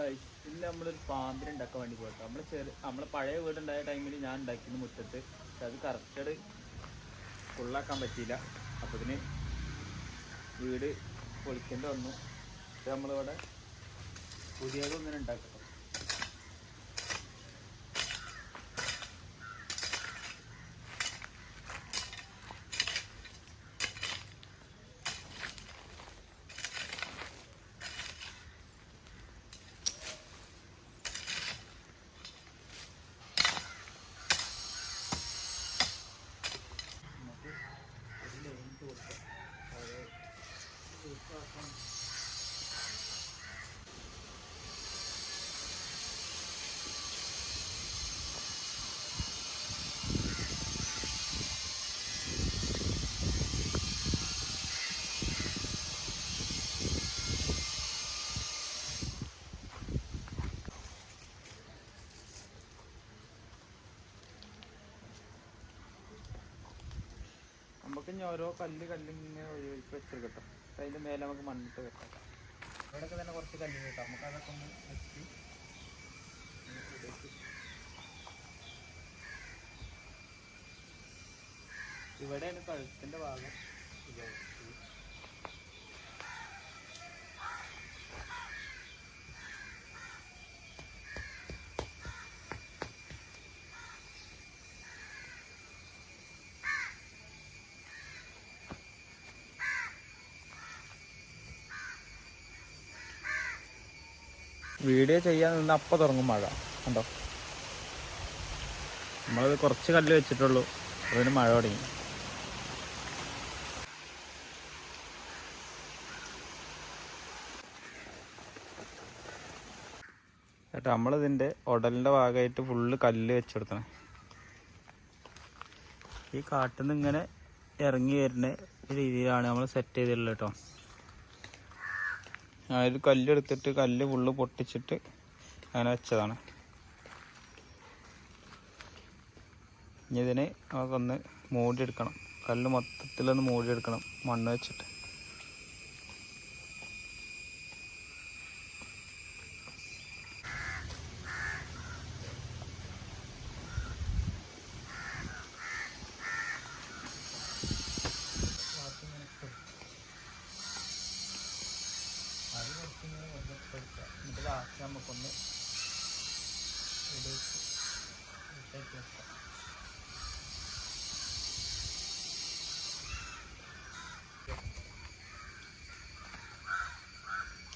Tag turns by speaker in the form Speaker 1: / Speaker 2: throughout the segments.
Speaker 1: Guys ഇന്ന് നമ്മളൊരു പാമ്പിനെ ഉണ്ടാക്കാൻ വേണ്ടി പോയിട്ട് നമ്മൾ ചെറു നമ്മളെ പഴയ വീടുണ്ടായ ടൈമിൽ ഞാൻ ഉണ്ടാക്കിയിരുന്നു മുറ്റത്ത്. പക്ഷെ അത് കറക്റ്റഡ് ഫുള്ളാക്കാൻ പറ്റിയില്ല. അപ്പോൾ ഇതിന് വീട് പൊളിക്കേണ്ടി വന്നു. പക്ഷെ നമ്മളിവിടെ പുതിയതൊന്നും ഉണ്ടാക്കട്ടെ നമുക്ക് ഒരു ലൈൻ കൊടുക്കാം അത് ലൂസാക്കാൻ നമുക്ക് ഇനി ഓരോ കല്ല് കല്ല് ഇങ്ങനെ ഒഴിച്ച് വെച്ചെടുക്കട്ടോ. അതിന്റെ മേലെ നമുക്ക് മണ്ണിട്ട് വെക്കാം. ഇവിടെയൊക്കെ തന്നെ കുറച്ച് കല്ല് കേട്ടോ. നമുക്ക് അതൊക്കെ ഒന്ന് വെച്ച് ഇവിടെയാണ് കഴുത്തിന്റെ ഭാഗം. ഇത് വീഡിയോ ചെയ്യാൻ നിന്ന് അപ്പം തുടങ്ങും മഴ. കണ്ടോ? നമ്മളത് കുറച്ച് കല്ല് വെച്ചിട്ടുള്ളൂ. അതിന് മഴ തുടങ്ങി. ചേട്ടാ നമ്മളിതിന്റെ ഉടലിന്റെ ഭാഗമായിട്ട് ഫുള്ള് കല്ല് വെച്ചെടുത്തണേ. ഈ കാട്ടിൽ നിന്ന് ഇങ്ങനെ ഇറങ്ങി വരുന്ന രീതിയിലാണ് നമ്മൾ സെറ്റ് ചെയ്തിട്ടുള്ളത് കേട്ടോ. അതായത് കല്ലെടുത്തിട്ട് കല്ല് ഫുള്ള് പൊട്ടിച്ചിട്ട് അങ്ങനെ വെച്ചതാണ്. ഇനി ഇതിനെ നമുക്കൊന്ന് മൂടിയെടുക്കണം. കല്ല് മൊത്തത്തിലൊന്ന് മൂടിയെടുക്കണം. മണ്ണ് വെച്ചിട്ട് അത് കുറച്ചിങ്ങനെ വെറുതെ എന്നിട്ട് ലാസ്റ്റ് നമുക്കൊന്ന് ഇതൊന്ന് ഇട്ടേക്ക് വെക്കാം.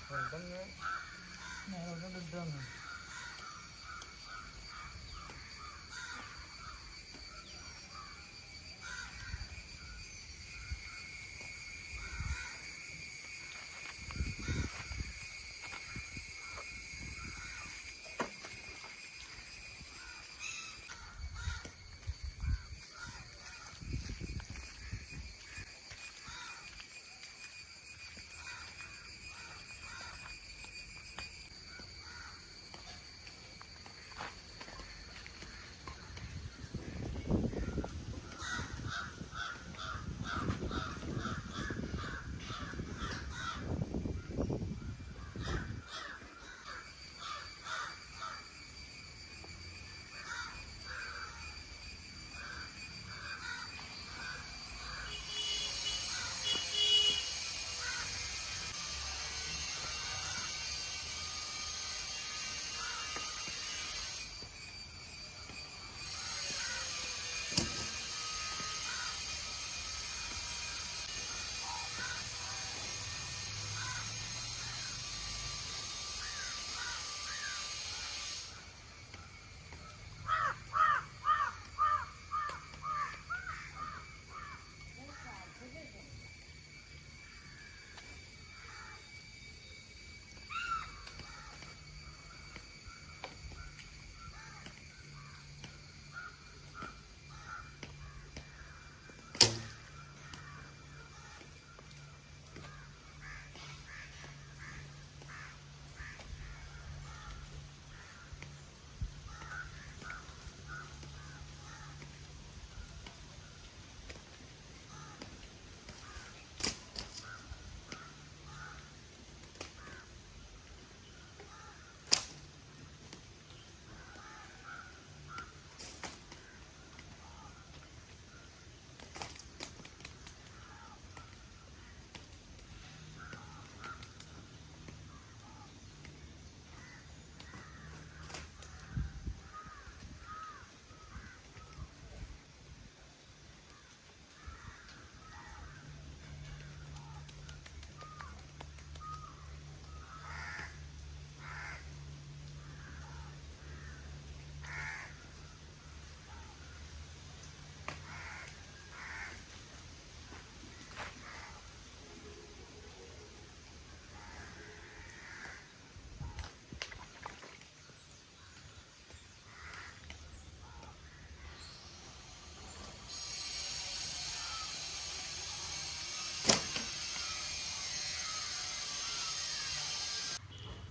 Speaker 1: വെറുതെ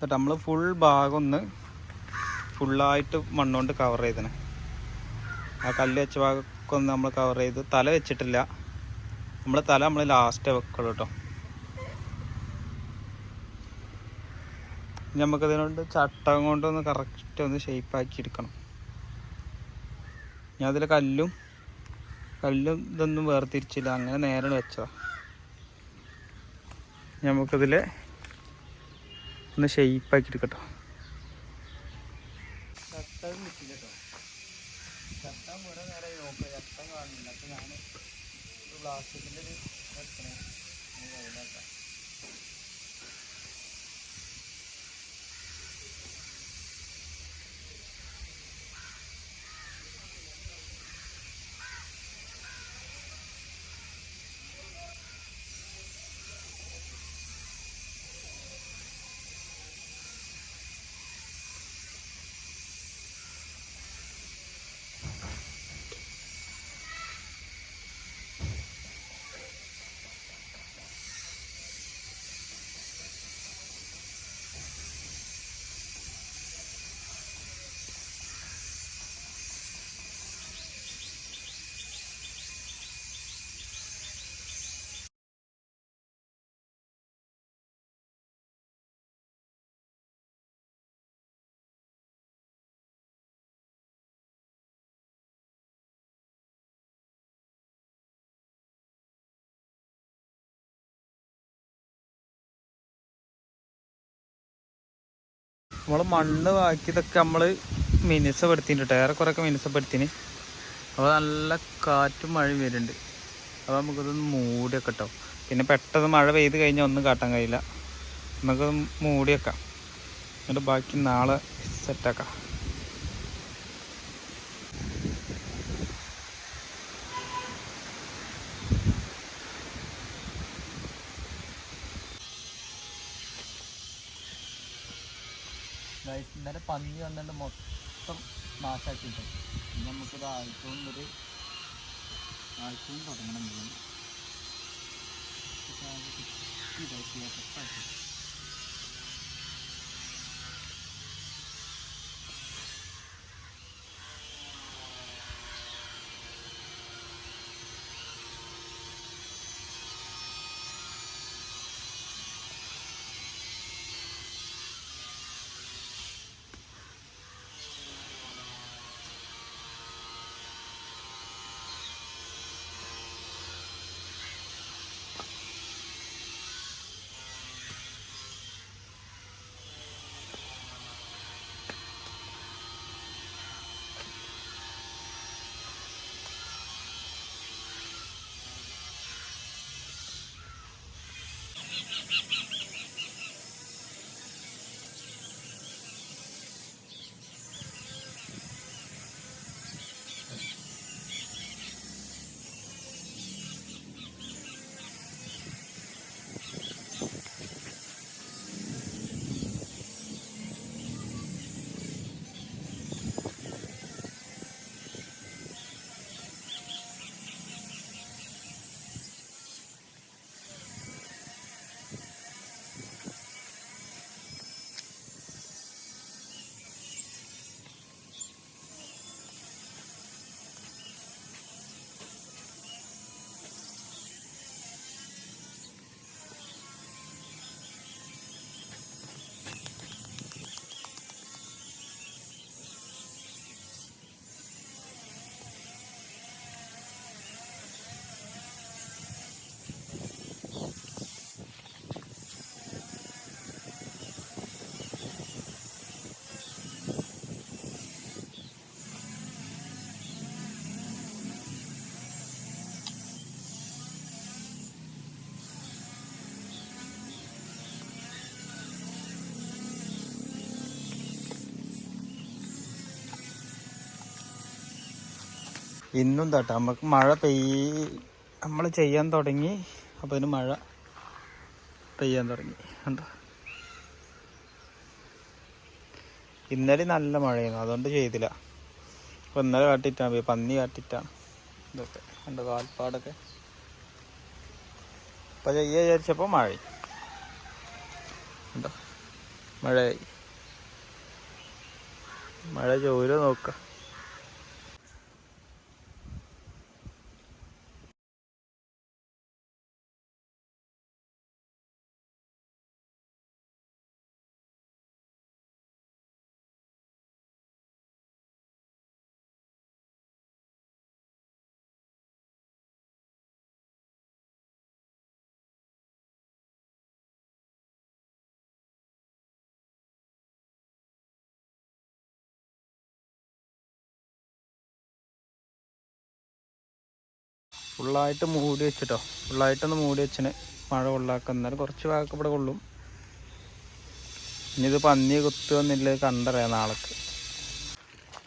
Speaker 2: എന്നിട്ട് നമ്മൾ ഫുൾ ഭാഗം ഒന്ന് ഫുള്ളായിട്ട് മണ്ണുകൊണ്ട് കവർ ചെയ്തിന്. ആ കല്ല് വെച്ച ഭാഗമൊക്കെ ഒന്ന് നമ്മൾ കവർ ചെയ്ത് തല വെച്ചിട്ടില്ല. നമ്മൾ തല നമ്മൾ ലാസ്റ്റ് വെക്കുള്ളൂ കേട്ടോ നമുക്കതിനോണ്ട് ചട്ടം കൊണ്ടൊന്ന് കറക്റ്റ് ഒന്ന് ഷേപ്പാക്കി എടുക്കണം. ഞാൻ അതിൽ കല്ലും കല്ലും ഇതൊന്നും വേർതിരിച്ചില്ല. അങ്ങനെ നേരെ വെച്ചതാണ് നമുക്കതിൽ ഒന്ന് ഷെയ്പ്പാക്കി എടുക്കട്ടോ ചട്ടം കിട്ടില്ല കേട്ടോ ചട്ടം കുറെ നേരെ നോക്കുക ചട്ടം കാണുന്നില്ല. അപ്പം ഞാൻ പ്ലാസ്റ്റിക്കിന്റെ ഒരു വെക്കണേ. നമ്മൾ മണ്ണ് ബാക്കിയതൊക്കെ നമ്മൾ ഏറെ ഏറെക്കുറെയൊക്കെ മിനുസപ്പെടുത്തിന് അപ്പോൾ നല്ല കാറ്റും മഴയും വരുന്നുണ്ട്. അപ്പോൾ നമുക്കിതൊന്ന് മൂടിയൊക്കെ കേട്ടോ പിന്നെ പെട്ടെന്ന് മഴ പെയ്ത് കഴിഞ്ഞാൽ ഒന്നും കാട്ടാൻ കഴിയില്ല. നമുക്കത് മൂടിയൊക്കെ എന്നിട്ട് ബാക്കി നാളെ സെറ്റാക്കാം ഇന്നലെ പന്നി വന്നിട്ട് മൊത്തം നാശാക്കിയിട്ടുണ്ട്. ഇനി നമുക്കിത് ആഴ്ചവും ഒരു ആഴ്ചയും തുടങ്ങണം ഇതാക്കി ഇന്നും തട്ടാ നമുക്ക് മഴ പെയ് നമ്മൾ ചെയ്യാൻ തുടങ്ങി അപ്പോൾ അതിന് മഴ പെയ്യാൻ തുടങ്ങി. കണ്ടോ? ഇന്നലെ നല്ല മഴയായിരുന്നു അതുകൊണ്ട് ചെയ്തില്ല. അപ്പോൾ ഇന്നലെ കാട്ടിട്ടാണ് പന്നി കാട്ടിട്ടാണ് ഇതൊക്കെ കണ്ടോ കാൽപ്പാടൊക്കെ. അപ്പോൾ ചെയ്യാ വിചാരിച്ചപ്പോൾ മഴ കണ്ടോ? മഴയായി. മഴ ചോര നോക്ക. ഫുള്ളായിട്ട് മൂടി വെച്ചിട്ടോ. ഫുള്ളായിട്ടൊന്ന് മൂടി വെച്ചിന്. മഴ കൊള്ളാക്ക എന്നാലും കുറച്ച് ഇവിടെ കൊള്ളും. ഇനി ഇത് പന്നി കുത്തുവന്നില്ല കണ്ടറിയാം നാളേക്ക്.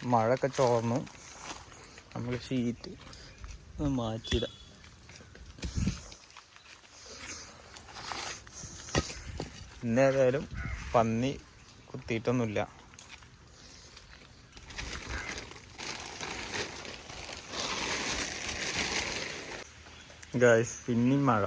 Speaker 2: മഴയൊക്കെ ചോർന്നു. നമ്മൾ ഷീറ്റ് മാറ്റിയിടാം. ഇന്ന് ഏതായാലും പന്നി കുത്തിയിട്ടൊന്നുമില്ല. ഗായ്സ് പിന്നെയും മഴ.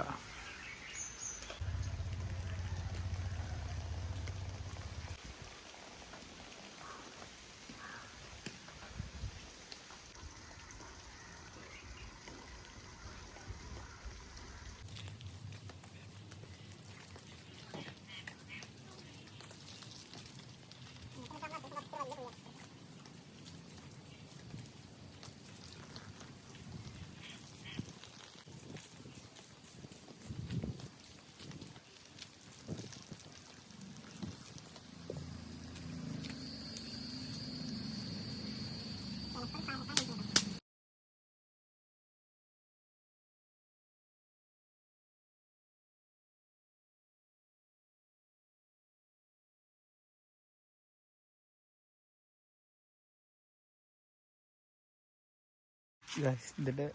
Speaker 2: ഇതിന്റെ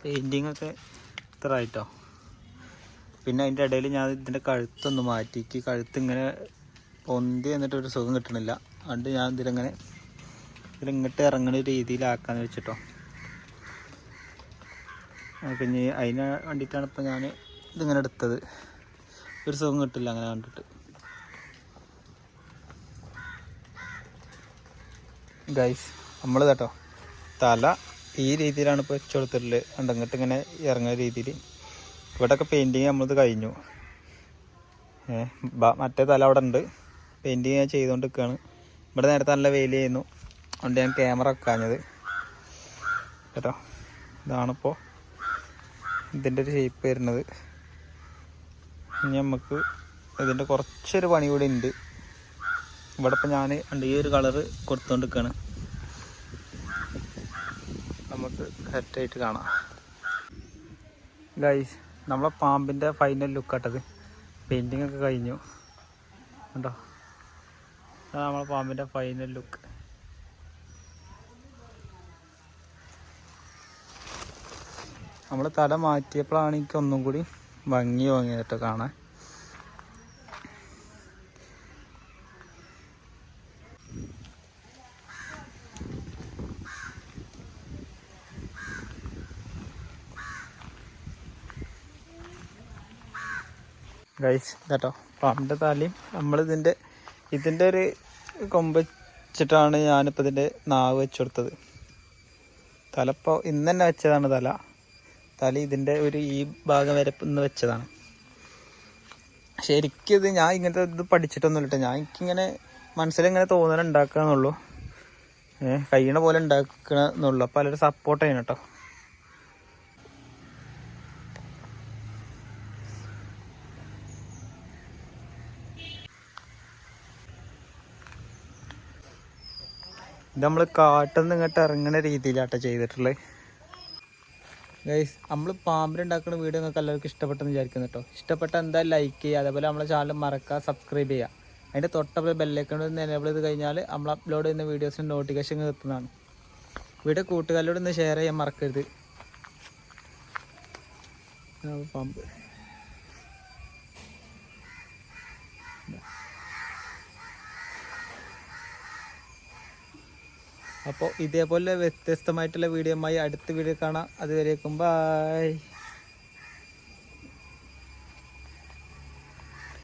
Speaker 2: പെയിന്റിങ് ഒക്കെ ഇത്ര ആയിട്ടോ. പിന്നെ അതിന്റെ ഇടയിൽ ഞാൻ ഇതിന്റെ കഴുത്തൊന്ന് മാറ്റിക്ക്. കഴുത്ത് ഇങ്ങനെ പൊന്തി എന്നിട്ട് ഒരു സുഖം കിട്ടണില്ല. അതുകൊണ്ട് ഞാൻ ഇതിലിങ്ങനെ ഇതിലിങ്ങോട്ട് ഇറങ്ങുന്ന രീതിയിലാക്കാന്ന് വെച്ചിട്ടോ. പിന്നെ അതിന് വേണ്ടിയിട്ടാണ് ഇപ്പം ഞാൻ ഇതിങ്ങനെ എടുത്തത്. ഒരു സുഖം കിട്ടില്ല അങ്ങനെ കണ്ടിട്ട്. ഗൈസ് നമ്മൾ കേട്ടോ തല ഈ രീതിയിലാണ് ഇപ്പോൾ വെച്ച് കൊടുത്തിട്ടുള്ളത് ഇങ്ങനെ ഇറങ്ങുന്ന രീതിയിൽ. ഇവിടെയൊക്കെ പെയിന്റിങ് നമ്മളത് കഴിഞ്ഞു. മറ്റേ തല അവിടെ ഉണ്ട്. പെയിന്റിങ് ഞാൻ ചെയ്തുകൊണ്ട് നിൽക്കുകയാണ് ഇവിടെ നേരത്തെ നല്ല വെയിൽ ചെയ്യുന്നു അതുകൊണ്ട് ഞാൻ ക്യാമറ വെക്കാഞ്ഞത്. കേട്ടോ? ഇതാണിപ്പോൾ ഇതിന്റെ ഒരു ഷേപ്പ് വരുന്നത്. ഇനി നമുക്ക് ഇതിന്റെ കുറച്ചൊരു പണി കൂടി ഉണ്ട്. ഇവിടെ ഇപ്പം ഞാൻ ഈ ഒരു കളറ് കൊടുത്തുകൊണ്ട് നിൽക്കുകയാണ് നമുക്ക് കറക്റ്റായിട്ട് കാണാം. ഗൈസ് നമ്മളെ പാമ്പിന്റെ ഫൈനൽ ലുക്കാട്ടത് പെയിന്റിങ് ഒക്കെ കഴിഞ്ഞു. കണ്ടോ? അതാണ് നമ്മളെ പാമ്പിന്റെ ഫൈനൽ ലുക്ക് നമ്മൾ തല മാറ്റിയപ്പോഴാണ് എനിക്ക് ഒന്നും കൂടി ഭംഗി വാങ്ങിയത് കാണാൻ. ഗൈസ് കേട്ടോ പാമ്പിന്റെ തലയും നമ്മളിതിന്റെ ഇതിന്റെ ഒരു കൊമ്പ് വെച്ചിട്ടാണ് ഞാനിപ്പോൾ ഇതിന്റെ നാവ് വെച്ച് കൊടുത്തത്. തലപ്പോൾ ഇന്ന് തന്നെ വെച്ചതാണ് തല. തല ഇതിന്റെ ഒരു ഈ ഭാഗം വരെ ഇന്ന് വെച്ചതാണ്. ശരിക്കും ഇത് ഞാൻ ഇങ്ങനത്തെ ഇത് പഠിച്ചിട്ടൊന്നുമില്ല കേട്ടോ ഞാൻ എനിക്കിങ്ങനെ മനസ്സിലിങ്ങനെ തോന്നലുണ്ടാക്കുക എന്നുള്ളൂ കഴിയണ പോലെ ഉണ്ടാക്കണമെന്നുള്ളൂ അപ്പോൾ അതിലൊരു സപ്പോർട്ട് ചെയ്യണം കേട്ടോ നമ്മൾ കാട്ടിൽ ഇങ്ങോട്ട് ഇറങ്ങുന്ന രീതിയിലാട്ടോ ചെയ്തിട്ടുള്ളത്. ഗൈസ് നമ്മൾ പാമ്പിലുണ്ടാക്കുന്ന വീഡിയോ നിങ്ങൾക്ക് എല്ലാവർക്കും ഇഷ്ടപ്പെട്ടെന്ന് വിചാരിക്കുന്നു കേട്ടോ ഇഷ്ടപ്പെട്ട എന്താ ലൈക്ക് ചെയ്യുക അതേപോലെ നമ്മളെ ചാനൽ മറക്കുക സബ്സ്ക്രൈബ് ചെയ്യുക. അതിന്റെ തൊട്ടപ്പോൾ ബെല്ലൈക്കൺ എനേബിൾ ചെയ്ത് കഴിഞ്ഞാൽ നമ്മൾ അപ്ലോഡ് ചെയ്യുന്ന വീഡിയോസിന് നോട്ടിഫിക്കേഷൻ കിട്ടുന്നതാണ്. വീഡിയോ കൂട്ടുകാരോട് ഒന്ന് ഷെയർ ചെയ്യാൻ മറക്കരുത്. പാമ്പ്. അപ്പോൾ ഇതേപോലെ വ്യത്യസ്തമായിട്ടുള്ള വീഡിയോമായി അടുത്ത വീഡിയോ കാണാം. അതുവരേക്കും ബായ്